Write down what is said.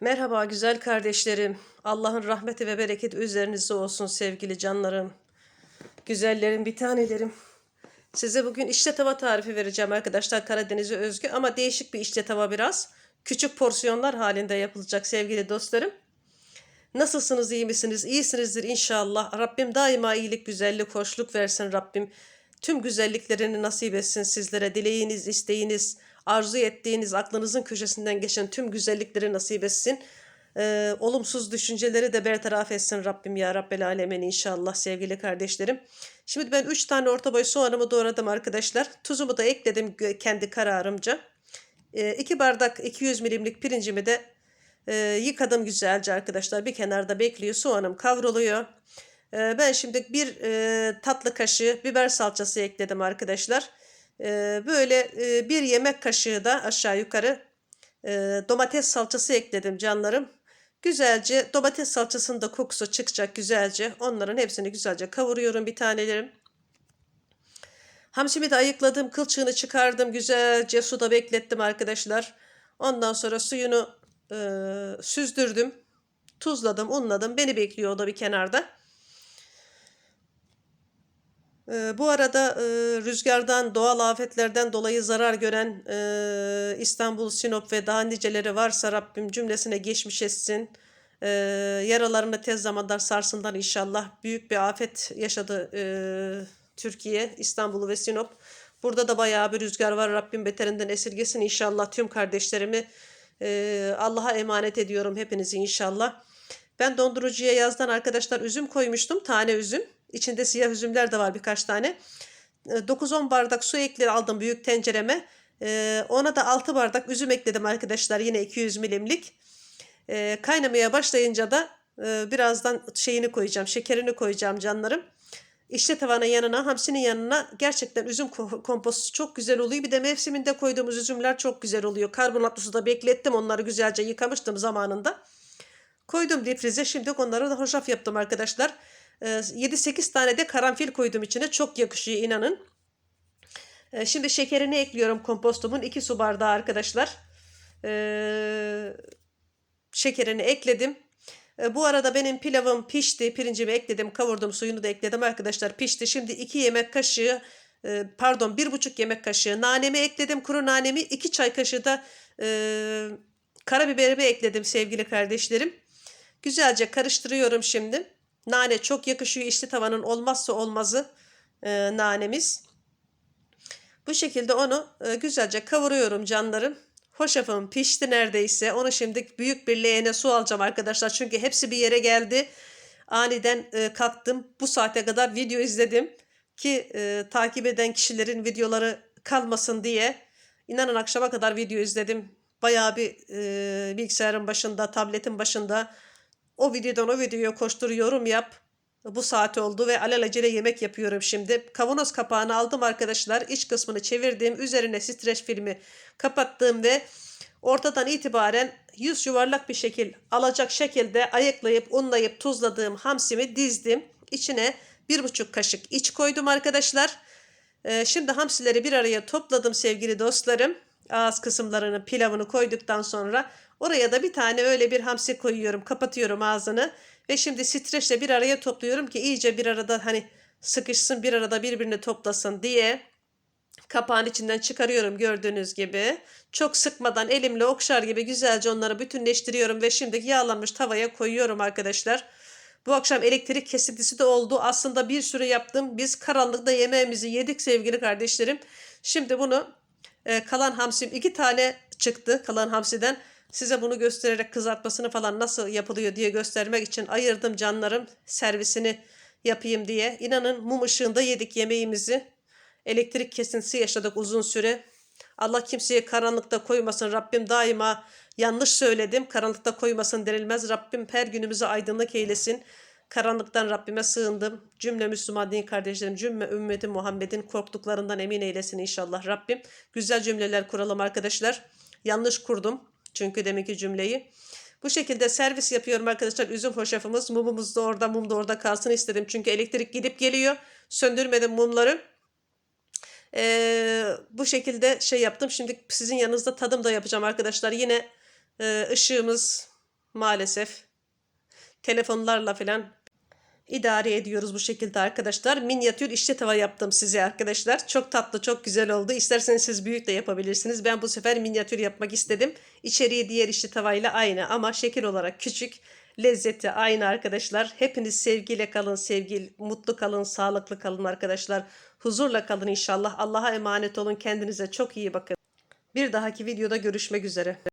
Merhaba güzel kardeşlerim. Allah'ın rahmeti ve bereketi üzerinizde olsun sevgili canlarım. Güzellerim, bir tanelerim. Size bugün içli tava tarifi vereceğim arkadaşlar Karadeniz'e özgü ama değişik bir içli tava biraz. Küçük porsiyonlar halinde yapılacak sevgili dostlarım. Nasılsınız, iyi misiniz? İyisinizdir inşallah. Rabbim daima iyilik, güzellik, hoşluk versin Rabbim. Tüm güzelliklerini nasip etsin sizlere. Dileğiniz, isteğiniz, arzu ettiğiniz, aklınızın köşesinden geçen tüm güzellikleri nasip etsin. Ee, olumsuz düşünceleri de bertaraf etsin Rabbim ya Rabbel Alemin inşallah sevgili kardeşlerim. Şimdi ben 3 tane orta boy soğanımı doğradım arkadaşlar. Tuzumu da ekledim kendi kararımca. 2 ee, bardak 200 milimlik pirincimi de e, yıkadım güzelce arkadaşlar. Bir kenarda bekliyor. Soğanım kavruluyor. Ee, ben şimdi bir e, tatlı kaşığı biber salçası ekledim arkadaşlar. Ee, böyle e, bir yemek kaşığı da aşağı yukarı e, domates salçası ekledim canlarım. Güzelce domates salçasının da kokusu çıkacak güzelce. Onların hepsini güzelce kavuruyorum bir tanelerim. Hamsimi de ayıkladım. Kılçığını çıkardım. Güzelce suda beklettim arkadaşlar. Ondan sonra suyunu e, süzdürdüm. Tuzladım, unladım. Beni bekliyor o da bir kenarda. Bu arada rüzgardan, doğal afetlerden dolayı zarar gören İstanbul, Sinop ve daha niceleri varsa Rabbim cümlesine geçmiş etsin. Yaralarını tez zamanda sarsınlar inşallah. Büyük bir afet yaşadı Türkiye, İstanbul ve Sinop. Burada da bayağı bir rüzgar var. Rabbim beterinden esirgesin inşallah tüm kardeşlerimi. Allah'a emanet ediyorum hepinizi inşallah. Ben dondurucuya yazdan arkadaşlar üzüm koymuştum. Tane üzüm. İçinde siyah üzümler de var birkaç tane. 9-10 ee, bardak su ekleri aldım büyük tencereme. Ee, ona da 6 bardak üzüm ekledim arkadaşlar yine 200 milimlik. Ee, kaynamaya başlayınca da e, birazdan şeyini koyacağım şekerini koyacağım canlarım. İşte tavanın yanına hamsinin yanına gerçekten üzüm kompostu çok güzel oluyor. Bir de mevsiminde koyduğumuz üzümler çok güzel oluyor. Karbonatlı suda beklettim onları güzelce yıkamıştım zamanında. Koydum difrize şimdi onları da hoşaf yaptım arkadaşlar. 7-8 ee, tane de karanfil koydum içine. Çok yakışıyor inanın. Ee, şimdi şekerini ekliyorum kompostumun. 2 su bardağı arkadaşlar. Ee, şekerini ekledim. Bu arada benim pilavım pişti. Pirincimi ekledim. Kavurdum. Suyunu da ekledim arkadaşlar. Pişti. Şimdi 2 yemek kaşığı e, pardon 1,5 yemek kaşığı nanemi ekledim. Kuru nanemi 2 çay kaşığı da e, karabiberimi ekledim sevgili kardeşlerim. Güzelce karıştırıyorum şimdi. Nane çok yakışıyor. İşte tavanın olmazsa olmazı e, nanemiz. Bu şekilde onu e, güzelce kavuruyorum canlarım. Hoşafım pişti neredeyse. Onu şimdi büyük bir leğene su alacağım arkadaşlar. Çünkü hepsi bir yere geldi. Aniden e, kalktım. Bu saate kadar video izledim. Ki e, takip eden kişilerin videoları kalmasın diye. İnanın akşama kadar video izledim. Bayağı bir e, bilgisayarın başında, tabletin başında o videodan o videoya koştur yorum yap. Bu saat oldu ve alelacele yemek yapıyorum şimdi. Kavanoz kapağını aldım arkadaşlar. İç kısmını çevirdim. Üzerine streç filmi kapattım ve ortadan itibaren yüz yuvarlak bir şekil alacak şekilde ayıklayıp unlayıp tuzladığım hamsimi dizdim. İçine bir buçuk kaşık iç koydum arkadaşlar. Ee, şimdi hamsileri bir araya topladım sevgili dostlarım. Ağız kısımlarını pilavını koyduktan sonra Oraya da bir tane öyle bir hamsi koyuyorum. Kapatıyorum ağzını. Ve şimdi streçle bir araya topluyorum ki iyice bir arada hani sıkışsın bir arada birbirini toplasın diye. Kapağın içinden çıkarıyorum gördüğünüz gibi. Çok sıkmadan elimle okşar gibi güzelce onları bütünleştiriyorum ve şimdi yağlanmış tavaya koyuyorum arkadaşlar. Bu akşam elektrik kesintisi de oldu. Aslında bir sürü yaptım. Biz karanlıkta yemeğimizi yedik sevgili kardeşlerim. Şimdi bunu e, kalan hamsim iki tane çıktı kalan hamsiden. Size bunu göstererek kızartmasını falan nasıl yapılıyor diye göstermek için ayırdım canlarım servisini yapayım diye. İnanın mum ışığında yedik yemeğimizi. Elektrik kesintisi yaşadık uzun süre. Allah kimseye karanlıkta koymasın. Rabbim daima yanlış söyledim. Karanlıkta koymasın denilmez. Rabbim her günümüzü aydınlık eylesin. Karanlıktan Rabbime sığındım. Cümle Müslüman din kardeşlerim, cümle ümmeti Muhammed'in korktuklarından emin eylesin inşallah Rabbim. Güzel cümleler kuralım arkadaşlar. Yanlış kurdum. Çünkü demek ki cümleyi. Bu şekilde servis yapıyorum arkadaşlar. Üzüm hoşafımız. Mumumuz da orada, mum da orada kalsın istedim. Çünkü elektrik gidip geliyor. Söndürmedim mumları. Ee, bu şekilde şey yaptım. Şimdi sizin yanınızda tadım da yapacağım arkadaşlar. Yine e, ışığımız maalesef telefonlarla falan idare ediyoruz bu şekilde arkadaşlar. Minyatür içli tava yaptım size arkadaşlar. Çok tatlı, çok güzel oldu. İsterseniz siz büyük de yapabilirsiniz. Ben bu sefer minyatür yapmak istedim. İçeriği diğer içli tavayla aynı ama şekil olarak küçük. Lezzeti aynı arkadaşlar. Hepiniz sevgiyle kalın, sevgili, mutlu kalın, sağlıklı kalın arkadaşlar. Huzurla kalın inşallah. Allah'a emanet olun. Kendinize çok iyi bakın. Bir dahaki videoda görüşmek üzere.